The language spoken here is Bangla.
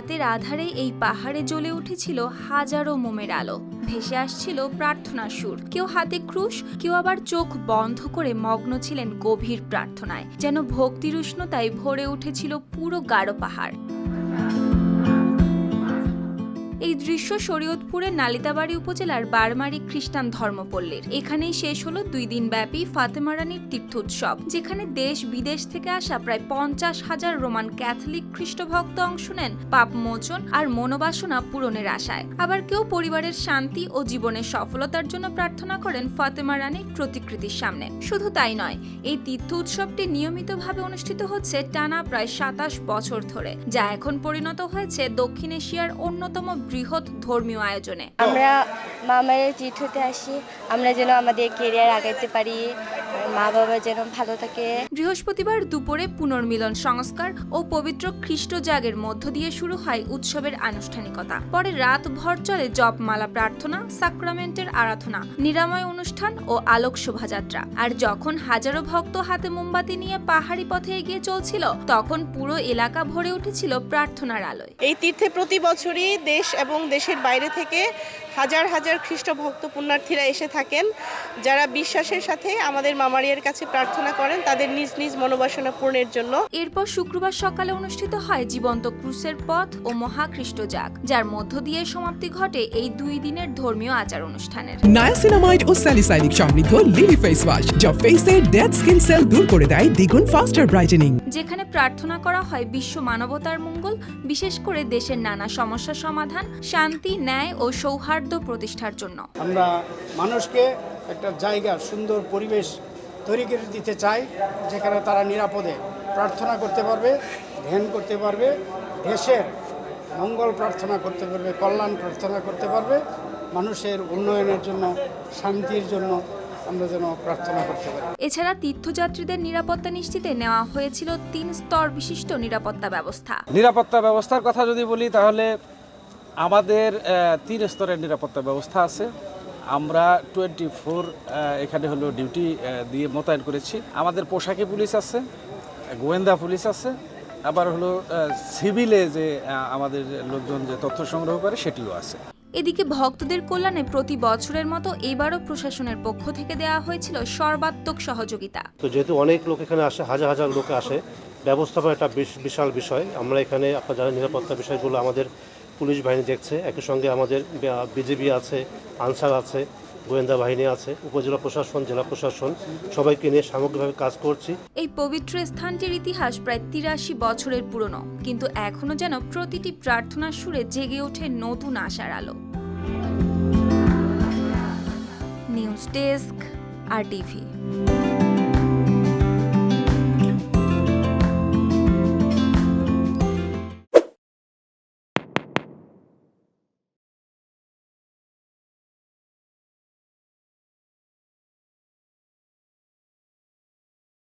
রাতের আধারে এই পাহাড়ে জ্বলে উঠেছিল হাজারো মোমের আলো। ভেসে আসছিল প্রার্থনা সুর। কেউ হাতে ক্রুশ, কেউ আবার চোখ বন্ধ করে মগ্ন ছিলেন গভীর প্রার্থনায়, যেন ভক্তির উষ্ণতায় ভরে উঠেছিল পুরো গাঢ় পাহাড়। এই দৃশ্য শরীয়তপুরের নালিতাবাড়ি উপজেলার বারমারি খ্রিস্টান ধর্মপল্লীর। এখানেই শেষ হলো দুই দিন ব্যাপী ফাতেমা রানীর তীর্থোৎসব, যেখানে দেশ বিদেশ থেকে আসা প্রায় পঞ্চাশ হাজার রোমান ক্যাথলিক খ্রিস্টভক্ত অংশ নেন পাপ মোচন আর মনোবাসনা পূরণের আশায়। আবার কেউ পরিবারের শান্তি ও জীবনের সফলতার জন্য প্রার্থনা করেন ফাতেমা রানীর প্রতিকৃতির সামনে। শুধু তাই নয়, এই তীর্থ উৎসবটি নিয়মিতভাবে অনুষ্ঠিত হচ্ছে টানা প্রায় সাতাশ বছর ধরে, যা এখন পরিণত হয়েছে দক্ষিণ এশিয়ার অন্যতম বৃহৎ ধর্মীয় আয়োজনে। আমরা মামারের তীর্থতে আসি। আমরা যেন আমাদের কেরিয়ার আগাইতে পারি। মা বাবা যেন ভালো থাকে। বৃহস্পতিবার দুপুরে পুনর্মিলন সংস্কার ও পবিত্র খ্রিস্ট জাগের মধ্য দিয়ে শুরু হয় উৎসবের আনুষ্ঠানিকতা। পরে রাত ভর চলে জপমালা প্রার্থনা সাক্রামেন্টের আরাধনা নিরাময় অনুষ্ঠান ও আলোক শোভাযাত্রা আর যখন হাজারো ভক্ত হাতে মোমবাতি নিয়ে পাহাড়ি পথে এগিয়ে চলছিল তখন পুরো এলাকা ভরে উঠেছিল প্রার্থনার আলোয়। এই তীর্থে প্রতি বছরই দেশ এবং দেশের বাইরে থেকে হাজার হাজার খ্রিস্ট ভক্ত পুণ্যার্থীরা এসে থাকেন যারা বিশ্বাসের সাথে আমাদের মামারিয়ার কাছে প্রার্থনা করেন তাদের নিজ নিজ মনোবাসনা পূরণের জন্য। এরপর শুক্রবার সকালে অনুষ্ঠিত হয় জীবন্ত ক্রুসের পথ ও মহাখ্রিস্ট যাগ যার মধ্য দিয়ে সমাপ্তি ঘটে এই দুই দিনের ধর্মীয় আচার অনুষ্ঠানের। নায়াসিনামাইড ও স্যালিসাইনিক সমৃদ্ধ লিলি ফেস ওয়াশ যা ফেসের ডেড স্কিন সেল দূর করে দেয় দ্বিগুণ ফাস্টার ব্রাইটেনিং যেখানে প্রার্থনা করা হয় বিশ্ব মানবতার মঙ্গল বিশেষ করে দেশের নানা সমস্যা সমাধান শান্তি ন্যায় ও সৌহার্দ্য প্রতিষ্ঠার জন্য। আমরা মানুষকে একটা জায়গা সুন্দর পরিবেশ তৈরি করে দিতে চাই যেখানে তারা নিরাপদে প্রার্থনা করতে পারবে ধ্যান করতে পারবে দেশের মঙ্গল প্রার্থনা করতে পারবে কল্যাণ প্রার্থনা করতে পারবে মানুষের উন্নয়নের জন্য শান্তির জন্য আমরা যেন প্রার্থনা করতে পারি। এছাড়া তীর্থযাত্রীদের নিরাপত্তা নিশ্চিতে নেওয়া হয়েছিল তিন স্তর বিশিষ্ট নিরাপত্তা ব্যবস্থা। নিরাপত্তা ব্যবস্থার কথা যদি বলি তাহলে আমাদের তিন স্তরের নিরাপত্তা ব্যবস্থা আছে। আমরা টোয়েন্টি ফোর এখানে হলো ডিউটি দিয়ে মোতায়েন করেছি। আমাদের পোশাকি পুলিশ আছে গোয়েন্দা পুলিশ আছে আবার হলো সিভিলে যে আমাদের লোকজন যে তথ্য সংগ্রহ করে সেটিও আছে। এদিকে ভক্তদের কল্যাণে প্রতি বছরের মতো এবারও প্রশাসনের পক্ষ থেকে দেওয়া হয়েছিল সর্বাত্মক সহযোগিতা। তো যেহেতু অনেক লোক এখানে আসে হাজার হাজার লোক আসে ব্যবস্থাপনা একটা বিশ- বিশাল বিষয়। আমরা এখানে আপনার যারা নিরাপত্তা বিষয়গুলো আমাদের পুলিশ বাহিনী দেখছে। একই সঙ্গে আমাদের বিজেপি আছে, আনসার আছে, গোয়েন্দা বাহিনী আছে, উপজেলা প্রশাসন, জেলা প্রশাসন, সবাইকে নিয়ে সামগ্রিকভাবে কাজ করছি। এই পবিত্র স্থানটির ইতিহাস প্রায় তিরাশি বছরের পুরনো, কিন্তু এখনও যেন প্রতিটি প্রার্থনার সুরে জেগে ওঠে নতুন আশার আলো। News desk, R TV.